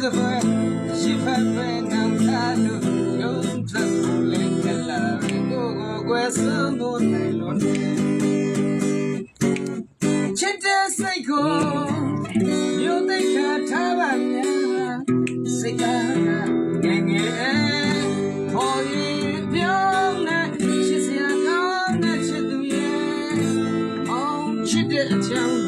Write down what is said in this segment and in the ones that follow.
the boy, she felt when I'm tired of young trouble like a love. Go, go, go, so no, no, no. ချစ်တဲ့စိတ်ကိုမြို့သိခါထားပါများစိတ်ကငယ်ငယ်ခေါ်ရင်ပြောင်းနဲ့ချစ်စရာကောင်းတဲ့ချစ်သူရဲ့အောင်ချစ်တဲ့အကြောင်း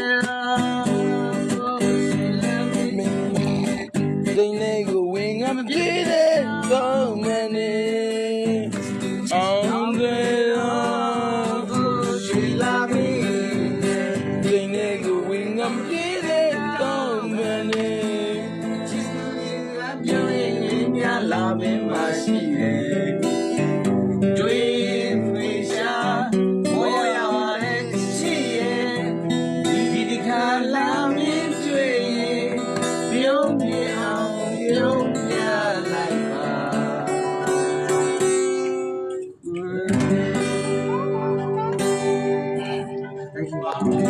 ဝင်ငါမပြေတဲ့ကောင်းမနေအောင်တဲ့ Oh she la me စိတ်နဲ့ကိုဝင်ငါမပြေတဲ့ကောင်းမနေပြောရင်များလာမင်း Thank.